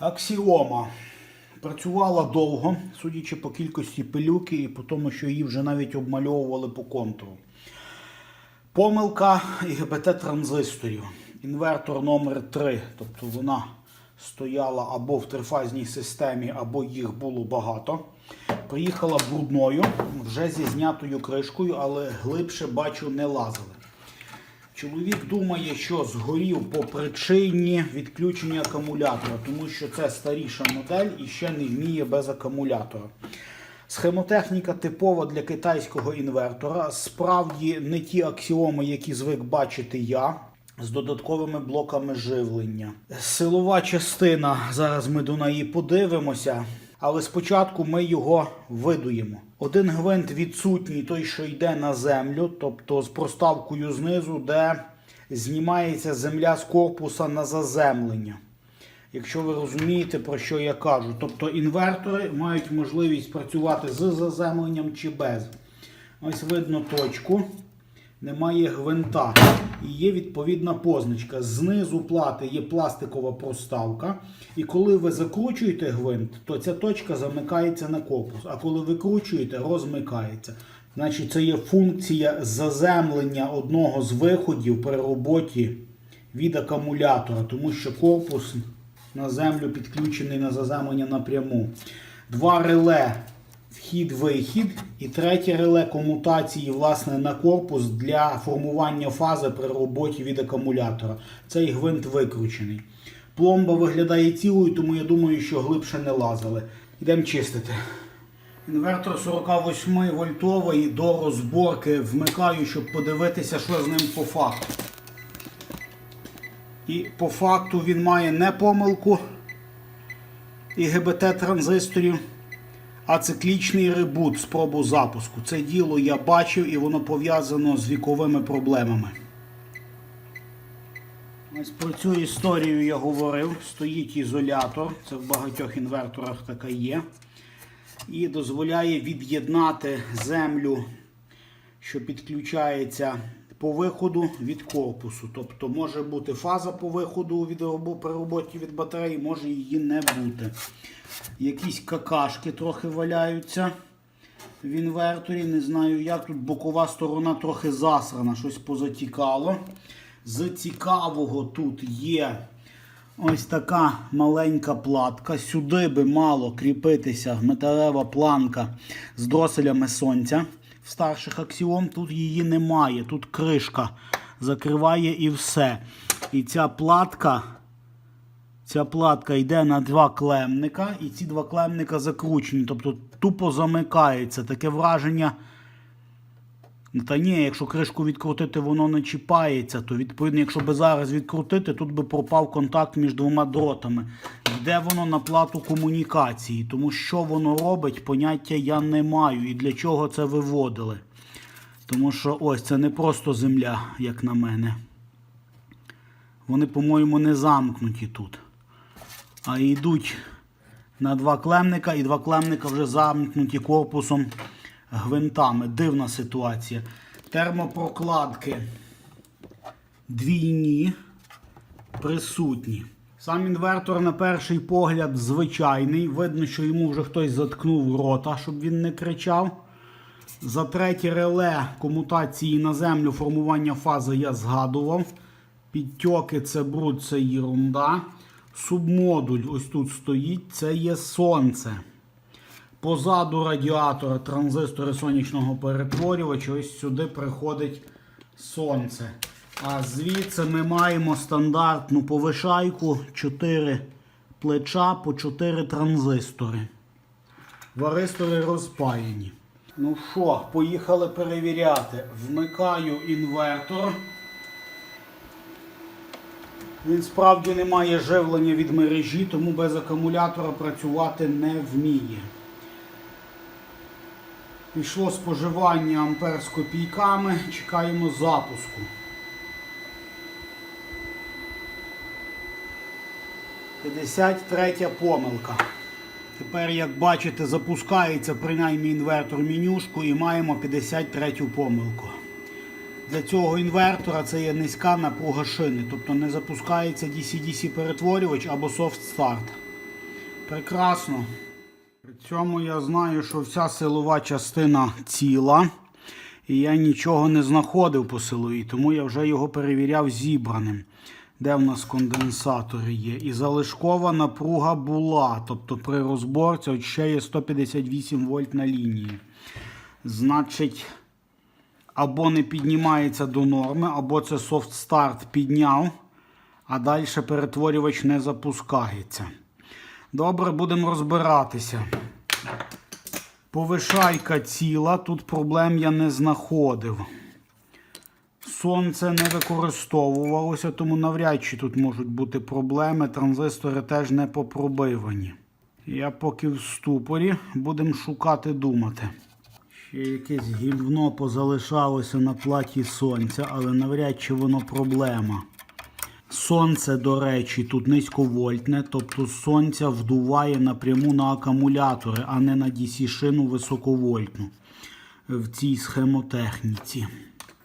Аксіома. Працювала довго, судячи по кількості пилюки і по тому, що її вже навіть обмальовували по контуру. Помилка ІГБТ транзисторів. Інвертор номер 3 тобто вона стояла або в трифазній системі, або їх було багато. Приїхала брудною, вже зі знятою кришкою, але глибше бачу не лазили. Чоловік думає, що згорів по причині відключення акумулятора, тому що це старіша модель і ще не вміє без акумулятора. Схемотехніка типова для китайського інвертора. Справді не ті аксіоми, які звик бачити я, з додатковими блоками живлення. Силова частина, зараз ми до неї подивимося. Але спочатку ми його видуємо. Один гвинт відсутній, той, що йде на землю, тобто з проставкою знизу, де знімається земля з корпуса на заземлення. Якщо ви розумієте, про що я кажу. Тобто інвертори мають можливість працювати з заземленням чи без. Ось видно точку. Немає гвинта. І є відповідна позначка. Знизу плати є пластикова проставка. І коли ви закручуєте гвинт, то ця точка замикається на корпус. А коли викручуєте, розмикається. Значить, це є функція заземлення одного з виходів при роботі від акумулятора, тому що корпус на землю підключений на заземлення напряму. Два реле вхід-вихід. І третє реле комутації власне, на корпус для формування фази при роботі від акумулятора. Цей гвинт викручений. Пломба виглядає цілою, тому я думаю, що глибше не лазили. Йдемо чистити. Інвертор 48 вольтовий до розборки вмикаю, щоб подивитися, що з ним по факту. І по факту він має не помилку ІГБТ транзисторів, а циклічний ребут спробу запуску. Це діло я бачив і воно пов'язано з віковими проблемами. Ось про цю історію я говорив. Стоїть ізолятор, це в багатьох інверторах така є. І дозволяє від'єднати землю, що підключається по виходу від корпусу. Тобто може бути фаза по виходу від роботі від батареї, може її не бути. Якісь какашки трохи валяються в інверторі. Не знаю як. Тут бокова сторона трохи засрана, щось позатікало. З цікавого тут є ось така маленька платка. Сюди би мало кріпитися металева планка з дроселями сонця. Старших аксіом тут її немає. Тут кришка закриває і все. І ця платка. Ця платка йде на два клемника, і ці два клемника закручені, тобто тупо замикається. Таке враження. Та ні, якщо кришку відкрутити, воно не чіпається, то відповідно, якщо би зараз відкрутити, тут би пропав контакт між двома дротами. Йде воно на плату комунікації, тому що воно робить, поняття я не маю і для чого це виводили. Тому що ось це не просто земля, як на мене. Вони, по-моєму, не замкнуті тут. А йдуть на два клемника, і два клемника вже замкнуті корпусом гвинтами. Дивна ситуація. Термопрокладки двійні присутні. Сам інвертор на перший погляд звичайний. Видно, що йому вже хтось заткнув рота, щоб він не кричав. За третє реле комутації на землю формування фази я згадував. Підтьоки це бруд, це єрунда. Субмодуль ось тут стоїть, це є сонце. Позаду радіатора транзистори сонячного перетворювача, ось сюди приходить сонце. А звідси ми маємо стандартну повишайку 4 плеча по 4 транзистори. Варистори розпаяні. Ну що, поїхали перевіряти. Вмикаю інвертор. Він справді не має живлення від мережі, тому без акумулятора працювати не вміє. Пішло споживання ампер з копійками. Чекаємо запуску. П'ятдесят третя помилка. Тепер, як бачите, запускається принаймні інвертор менюшку і маємо 53 помилку. Для цього інвертора це є низька напруга шини, тобто не запускається DC-DC перетворювач або soft start. Прекрасно. При цьому я знаю, що вся силова частина ціла, і я нічого не знаходив по силовій, тому я вже його перевіряв зібраним. Де в нас конденсатори є? І залишкова напруга була. Тобто при розборці от ще є 158 вольт на лінії. Значить, або не піднімається до норми, або це софт старт підняв, а далі перетворювач не запускається. Добре, будемо розбиратися. Повишайка ціла, тут проблем я не знаходив. Сонце не використовувалося, тому навряд чи тут можуть бути проблеми. Транзистори теж не попробивані. Я поки в ступорі будемо шукати думати. Ще якесь гівно позалишалося на платі сонця, але навряд чи воно проблема. Сонце, до речі, тут низьковольтне, тобто сонця вдуває напряму на акумулятори, а не на DC-шину високовольтну в цій схемотехніці.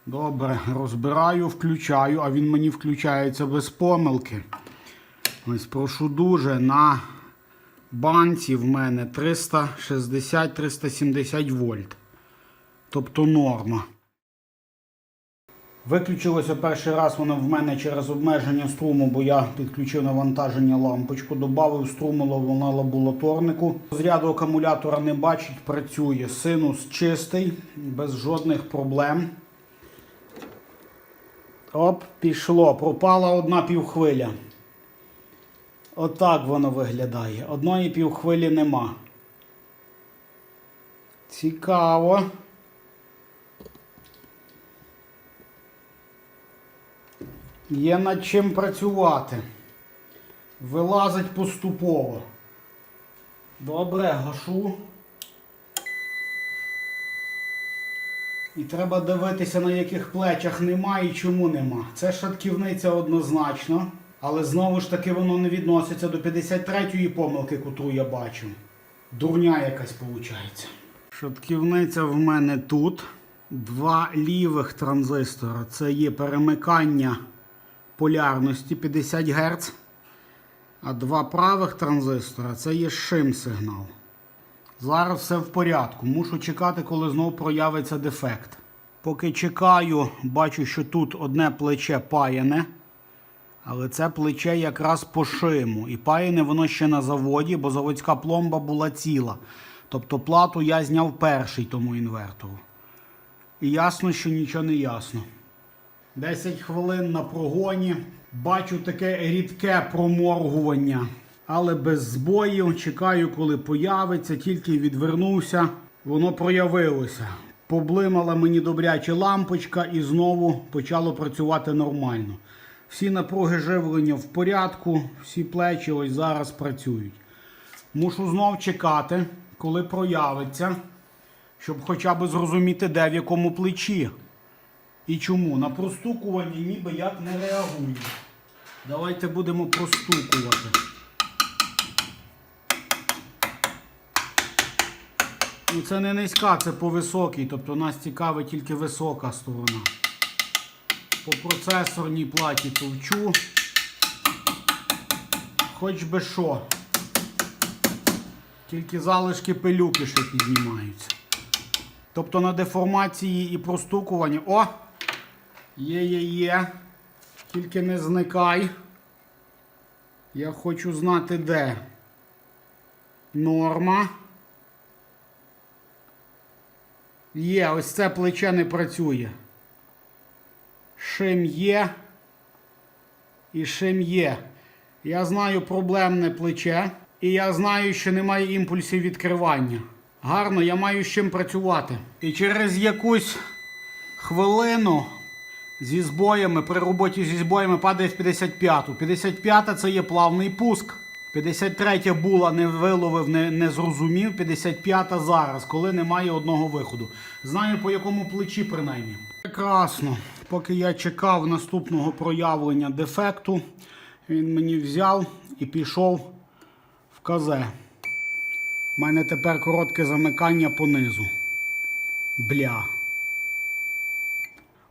Добре, розбираю, включаю, а він мені включається без помилки. Ось прошу дуже, на банці в мене 360-370 вольт. Тобто норма. Виключилося перший раз воно в мене через обмеження струму, бо я підключив навантаження лампочку, додав струмило на лабораторнику. Зряду акумулятора не бачить, працює. Синус чистий, без жодних проблем. Оп, пішло. Пропала одна півхвиля. Отак воно виглядає. Одної півхвилі нема. Цікаво. Є над чим працювати. Вилазить поступово. Добре, гашу. І треба дивитися, на яких плечах нема і чому нема. Це шатківниця однозначно, але знову ж таки воно не відноситься до 53-ї помилки, котру я бачу. Дурня якась виходить. Шатківниця в мене тут. Два лівих транзистора. Це є перемикання полярності 50 Гц. А два правих транзистора це є шим сигнал. Зараз все в порядку. Мушу чекати, коли знову проявиться дефект. Поки чекаю, бачу, що тут одне плече паяне. Але це плече якраз по шиму. І паяне воно ще на заводі, бо заводська пломба була ціла. Тобто плату я зняв перший тому інвертору. І ясно, що нічого не ясно. 10 хвилин на прогоні. Бачу таке рідке проморгування, але без збоїв. Чекаю, коли появиться, тільки відвернувся. Воно проявилося. Поблимала мені добряче лампочка і знову почало працювати нормально. Всі напруги живлення в порядку, всі плечі ось зараз працюють. Мушу знов чекати, коли проявиться, щоб хоча б зрозуміти, де в якому плечі. І чому? На простукування ніби як не реагує. Давайте будемо простукувати. Ну, це не низька, це по високій, тобто нас цікавить тільки висока сторона. По процесорній платі товчу. Хоч би що. Тільки залишки пилюки ще піднімаються. Тобто на деформації і простукуванні. О! Є, є, є. Тільки не зникай. Я хочу знати де. Норма. Є, ось це плече не працює. Шим є. І шим є. Я знаю проблемне плече. І я знаю, що немає імпульсів відкривання. Гарно, я маю з чим працювати. І через якусь хвилину зі збоями, при роботі зі збоями падає в 55-ту. 55-та це є плавний пуск. 53 була, не виловив, не, не зрозумів. 55-та зараз, коли немає одного виходу. Знаю по якому плечі принаймні. Прекрасно. Поки я чекав наступного проявлення дефекту, він мені взяв і пішов в казе. У мене тепер коротке замикання понизу. Бля.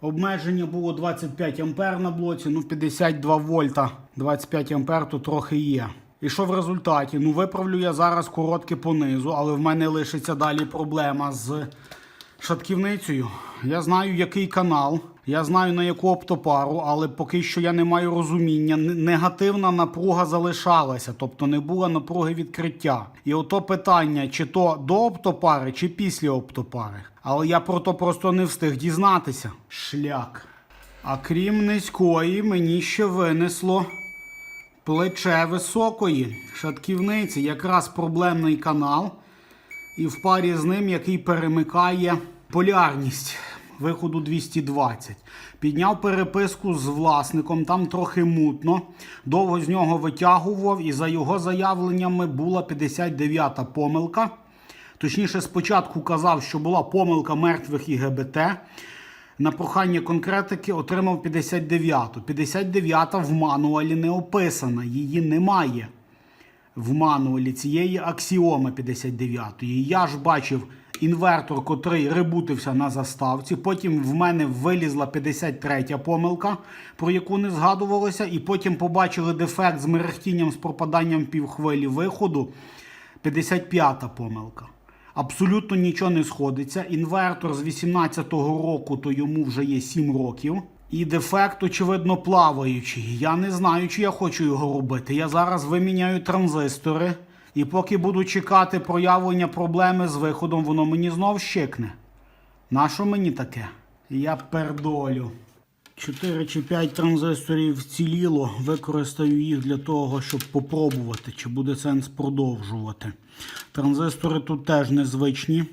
Обмеження було 25 ампер на блоці, ну 52 вольта, 25 ампер то трохи є. І що в результаті? Ну, виправлю я зараз коротке понизу, але в мене лишиться далі проблема з шатківницею. Я знаю, який канал, я знаю на яку оптопару, але поки що я не маю розуміння. Негативна напруга залишалася, тобто не було напруги відкриття. І ото питання, чи то до оптопари, чи після оптопари. Але я про то просто не встиг дізнатися. Шляк. А крім низької, мені ще винесло плече високої шатківниці, якраз проблемний канал, і в парі з ним, який перемикає полярність виходу 220. Підняв переписку з власником, там трохи мутно. Довго з нього витягував, і за його заявленнями була 59-та помилка. Точніше, спочатку казав, що була помилка мертвих і ГБТ. На прохання конкретики отримав 59-ту. 59-та в мануалі не описана, її немає в мануалі цієї аксіоми 59-ї. Я ж бачив інвертор, котрий ребутився на заставці. Потім в мене вилізла 53-я помилка, про яку не згадувалося, і потім побачили дефект з мерехтінням з пропаданням півхвилі виходу. 55-та помилка. Абсолютно нічого не сходиться. Інвертор з 18-го року, то йому вже є 7 років. І дефект, очевидно, плаваючий. Я не знаю, чи я хочу його робити. Я зараз виміняю транзистори, і поки буду чекати проявлення проблеми з виходом, воно мені знов щикне. Нащо мені таке? Я пердолю. 4 чи 5 транзисторів вціліло. Використаю їх для того, щоб попробувати, чи буде сенс продовжувати. Транзистори тут теж незвичні.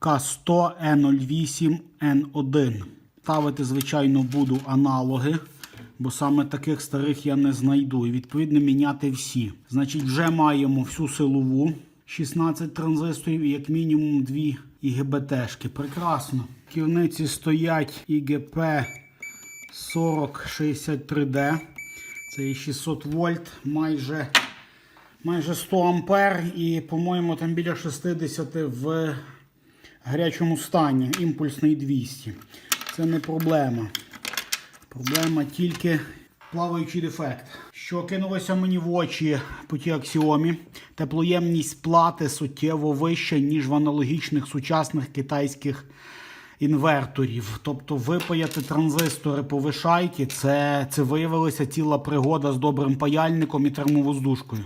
К100, N08, N1. Ставити, звичайно, буду аналоги, бо саме таких старих я не знайду. І відповідно міняти всі. Значить, вже маємо всю силову 16 транзисторів і як мінімум 2 ІГБТшки. Прекрасно. Ківниці стоять ІГП 4063D. Це є 600 вольт, майже, майже 100 ампер і, по-моєму, там біля 60 в гарячому стані. Імпульсний 200. Це не проблема. Проблема тільки плаваючий дефект. Що кинулося мені в очі по тій аксіомі. Теплоємність плати суттєво вища, ніж в аналогічних сучасних китайських інверторів. Тобто випаяти транзистори по вишайки, це, це виявилася ціла пригода з добрим паяльником і термовоздушкою.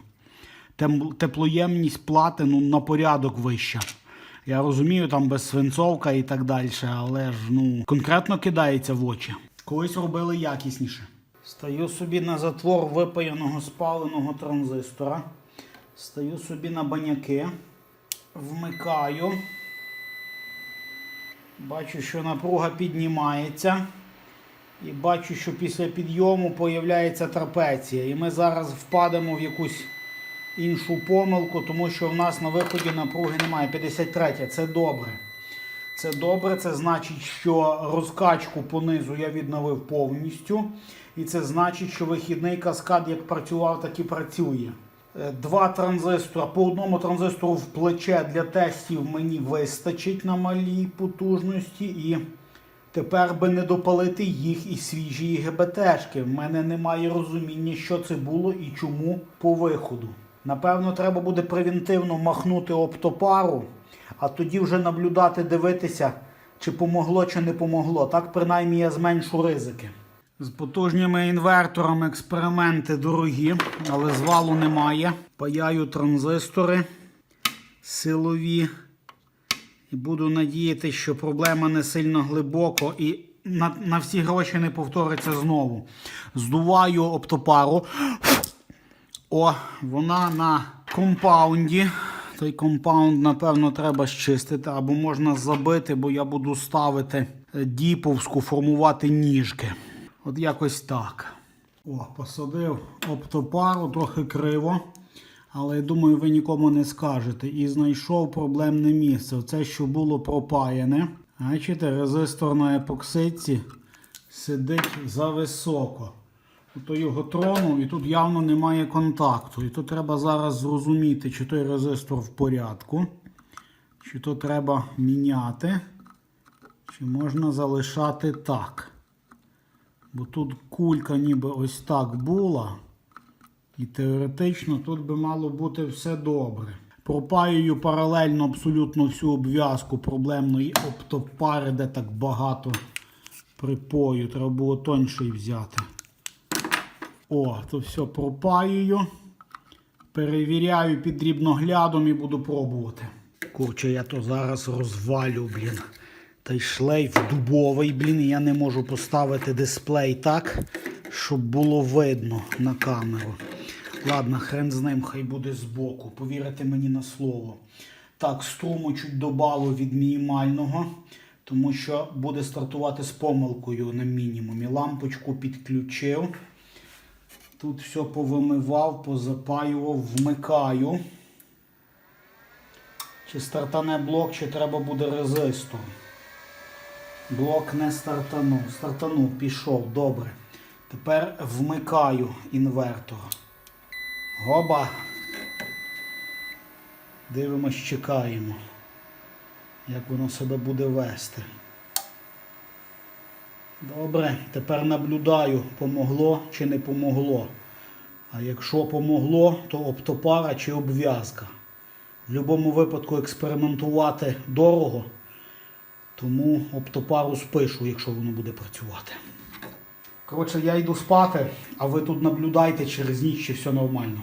Тем- Теплоємність плати ну, на порядок вища. Я розумію, там без свинцовка і так далі, але ж ну конкретно кидається в очі. Колись робили якісніше. Стаю собі на затвор випаяного спаленого транзистора. Стаю собі на баняки, вмикаю. Бачу, що напруга піднімається. І бачу, що після підйому появляється трапеція. І ми зараз впадемо в якусь іншу помилку, тому що в нас на виході напруги немає. 53. Це добре. Це добре, це значить, що розкачку понизу я відновив повністю. І це значить, що вихідний каскад як працював, так і працює. Е, Два транзистора. По одному транзистору в плече для тестів мені вистачить на малій потужності. І тепер би не допалити їх і свіжі ГБТшки. В мене немає розуміння, що це було і чому по виходу. Напевно, треба буде превентивно махнути оптопару, а тоді вже наблюдати, дивитися, чи помогло, чи не помогло. Так, принаймні, я зменшу ризики. З потужніми інверторами експерименти дорогі, але звалу немає. Паяю транзистори силові. І буду надіятися, що проблема не сильно глибоко і на, на всі гроші не повториться знову. Здуваю оптопару. О, вона на компаунді. Той компаунд, напевно, треба щистити, або можна забити, бо я буду ставити е, діповську, формувати ніжки. От якось так. О, посадив оптопару, трохи криво. Але я думаю, ви нікому не скажете. І знайшов проблемне місце. Це, що було пропаяне. Бачите, резистор на епоксидці сидить зависоко. Ото його тронув і тут явно немає контакту. І тут треба зараз зрозуміти, чи той резистор в порядку, чи то треба міняти, чи можна залишати так. Бо тут кулька ніби ось так була. І теоретично тут би мало бути все добре. Пропаюю паралельно абсолютно всю обв'язку проблемної оптопари, де так багато припою. Треба було тонший взяти. О, то все пропаюю. Перевіряю під дрібноглядом і буду пробувати. Курче, я то зараз розвалю, блін. Та й шлейф дубовий, блін, я не можу поставити дисплей так, щоб було видно на камеру. Ладно, хрен з ним, хай буде збоку. Повірите мені на слово. Так, струму чуть добавив від мінімального, тому що буде стартувати з помилкою на мінімумі. Лампочку підключив. Тут все повимивав, позапаював, вмикаю. Чи стартане блок, чи треба буде резистор. Блок не стартанув. Стартанув, пішов, добре. Тепер вмикаю інвертор. Гоба. Дивимось, чекаємо, як воно себе буде вести. Добре, тепер наблюдаю, помогло чи не помогло. А якщо помогло, то оптопара чи обв'язка. В будь-якому випадку експериментувати дорого, тому оптопару спишу, якщо воно буде працювати. Коротше, я йду спати, а ви тут наблюдайте через ніч, чи все нормально.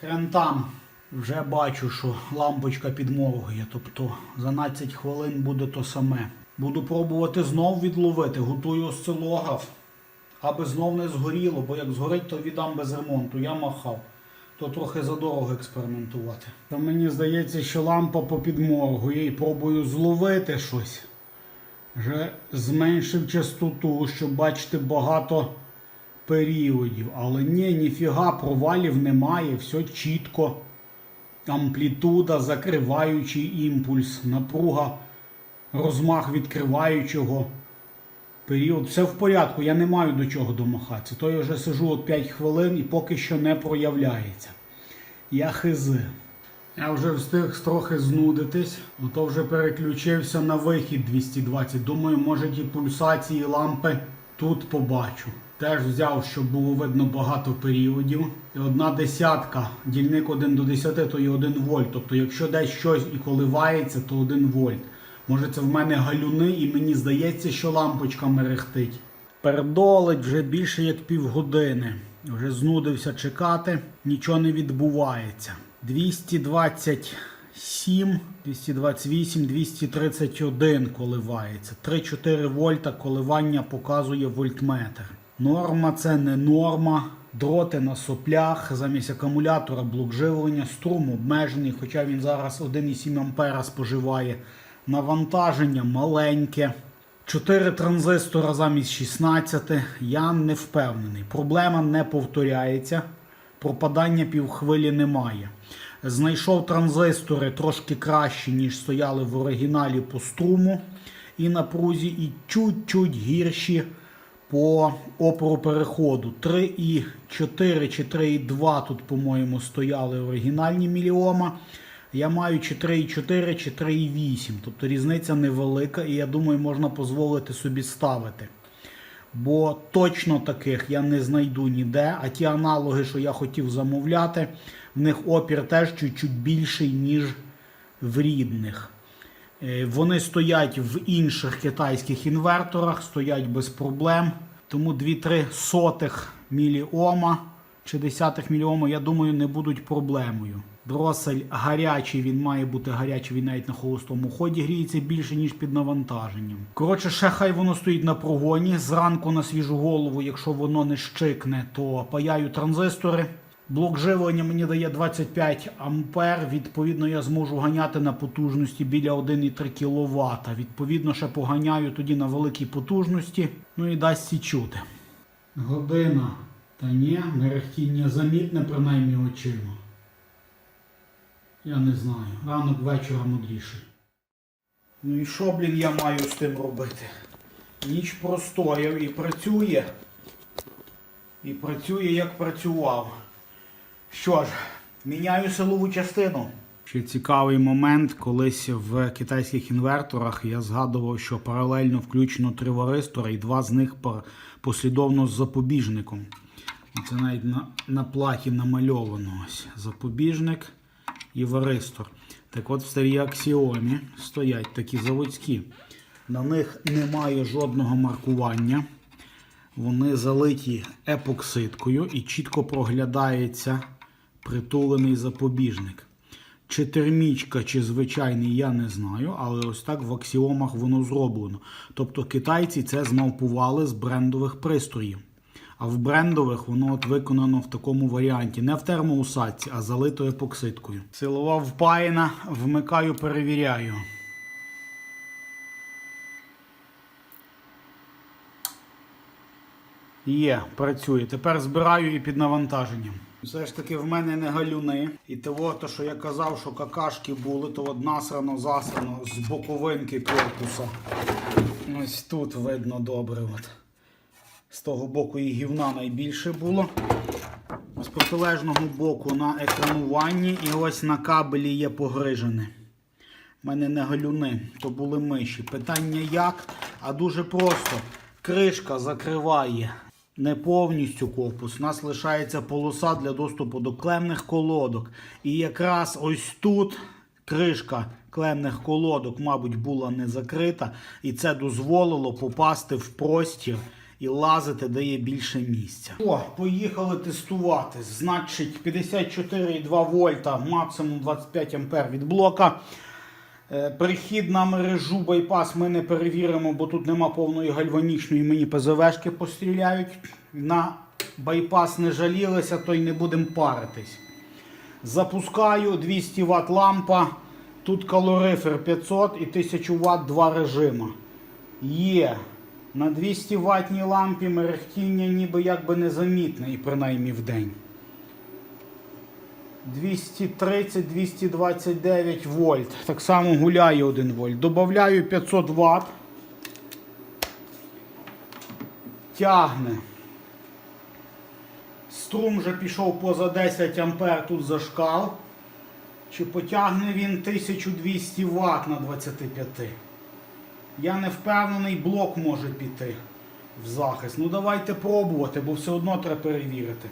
Хрен там. Вже бачу, що лампочка підморгує, тобто за 12 хвилин буде то саме. Буду пробувати знов відловити, готую осцилограф, аби знов не згоріло, бо як згорить, то віддам без ремонту. Я махав. То трохи задорого експериментувати. Та мені здається, що лампа попідморгує і пробую зловити щось. Вже зменшив частоту, щоб бачити багато періодів. Але ні, ніфіга, провалів немає, все чітко. Амплітуда, закриваючий імпульс, напруга, розмах відкриваючого. Період. Все в порядку, я не маю до чого домахатися. То я вже сижу от 5 хвилин і поки що не проявляється. Я хизи. Я вже встиг трохи знудитись, то вже переключився на вихід 220. Думаю, може ті пульсації лампи тут побачу. Теж взяв, щоб було видно багато періодів. І одна десятка, дільник 1 до 10, то є 1 вольт. Тобто, якщо десь щось і коливається, то 1 вольт. Може це в мене галюни, і мені здається, що лампочка мерехтить. Пердолить вже більше як півгодини. Вже знудився чекати, нічого не відбувається. 227, 228, 231 коливається. 3-4 вольта коливання показує вольтметр. Норма це не норма. Дроти на соплях, замість акумулятора блок живлення, струм обмежений, хоча він зараз 1,7 ампера споживає. Навантаження маленьке. 4 транзистора замість 16. Я не впевнений. Проблема не повторяється. Пропадання півхвилі немає. Знайшов транзистори трошки кращі, ніж стояли в оригіналі по струму і напрузі, і чуть-чуть гірші по опору переходу. 3,4 чи 3,2 тут, по-моєму, стояли оригінальні міліома. Я маю чи 3,4 чи 3,8. Тобто різниця невелика, і я думаю, можна дозволити собі ставити. Бо точно таких я не знайду ніде. А ті аналоги, що я хотів замовляти, в них опір теж чуть-чуть більший, ніж в рідних. Е, Вони стоять в інших китайських інверторах, стоять без проблем. Тому 2-3 сотих міліома чи десятих міліома, я думаю, не будуть проблемою. Дросель гарячий, він має бути гарячий, він навіть на холостому ході гріється більше, ніж під навантаженням. Коротше, ще хай воно стоїть на прогоні. Зранку на свіжу голову, якщо воно не щикне, то паяю транзистори. Блок живлення мені дає 25 ампер. Відповідно, я зможу ганяти на потужності біля 1,3 кВт. Відповідно, ще поганяю тоді на великій потужності. Ну і дасть сі чути. Година. Та ні, мерехтіння замітне, принаймні очима. Я не знаю. Ранок вечора мудріший. Ну і що, блін, я маю з тим робити? Ніч простояв і працює. І працює як працював. Що ж, міняю силову частину. Ще цікавий момент, колись в китайських інверторах я згадував, що паралельно включено три варистора і два з них послідовно з запобіжником. Це навіть на, на платі намальовано ось запобіжник і варистор. Так от в старій аксіомі стоять такі заводські. На них немає жодного маркування. Вони залиті епоксидкою і чітко проглядається притулений запобіжник. Чи термічка, чи звичайний, я не знаю, але ось так в аксіомах воно зроблено. Тобто китайці це змалпували з брендових пристроїв. А в брендових воно от виконано в такому варіанті. Не в термоусадці, а залито епоксидкою. Силова впаяна, вмикаю, перевіряю. Є, працює. Тепер збираю і під навантаженням. Все ж таки в мене не галюни. І того, то, що я казав, що какашки були, то от насрано засрано з боковинки корпуса. Ось тут видно добре. От. З того боку і гівна найбільше було. З протилежного боку на екрануванні і ось на кабелі є погрижене. У мене не галюни, то були миші. Питання як? А дуже просто. Кришка закриває не повністю корпус. У нас лишається полоса для доступу до клемних колодок. І якраз ось тут кришка клемних колодок, мабуть, була не закрита. І це дозволило попасти в простір і лазити, де є більше місця. О, поїхали тестувати. Значить, 54,2 вольта, максимум 25 ампер від блока. Е, Перехід на мережу байпас ми не перевіримо, бо тут нема повної гальванічної, мені ПЗВшки постріляють. На байпас не жалілися, то й не будемо паритись. Запускаю 200 Вт лампа. Тут калорифер 500 і 1000 Вт два режима. Є. На 200 ватній лампі мерехтіння ніби якби незамітне, і принаймні в день. 230-229 вольт. Так само гуляє 1 вольт. Добавляю 500 Вт. Тягне. Струм вже пішов поза 10 ампер тут за шкал. Чи потягне він 1200 Вт на 25? Я не впевнений, блок може піти в захист. Ну давайте пробувати, бо все одно треба перевірити.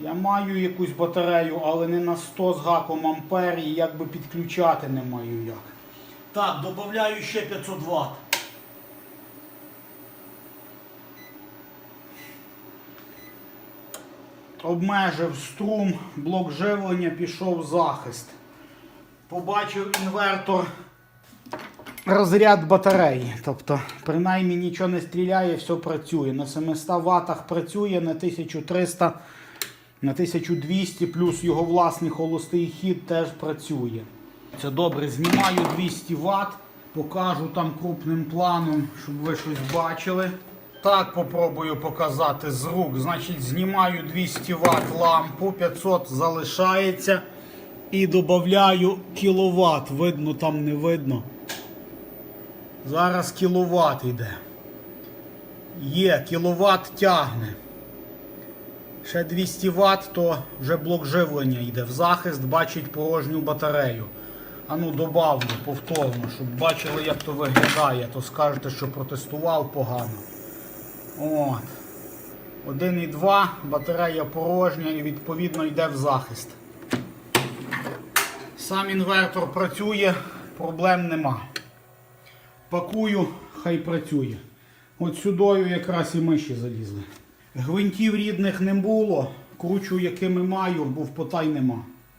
Я маю якусь батарею, але не на 100 з гаком ампер і якби підключати не маю як. Так, додаю ще 500 Вт. Обмежив струм, блок живлення, пішов в захист. Побачив інвертор розряд батареї. Тобто, принаймні нічого не стріляє, все працює. На 700 ватах працює, на 1300, на 1200, плюс його власний холостий хід теж працює. Це добре, знімаю 200 Вт, покажу там крупним планом, щоб ви щось бачили. Так попробую показати з рук. Значить, знімаю 200 Вт лампу, 500 залишається. І додаю кіловат. Видно, там не видно. Зараз кіловат йде. Є, кіловат тягне. Ще 200 Вт, то вже блок живлення йде. В захист бачить порожню батарею. А ну добавлю повторно, щоб бачили, як то виглядає, то скажете, що протестував погано. От. 1,2, батарея порожня і відповідно йде в захист. Сам інвертор працює, проблем нема. Пакую, хай працює. От сюдою якраз і миші залізли. Гвинтів рідних не було. Кручу, якими маю, бо в потай нема.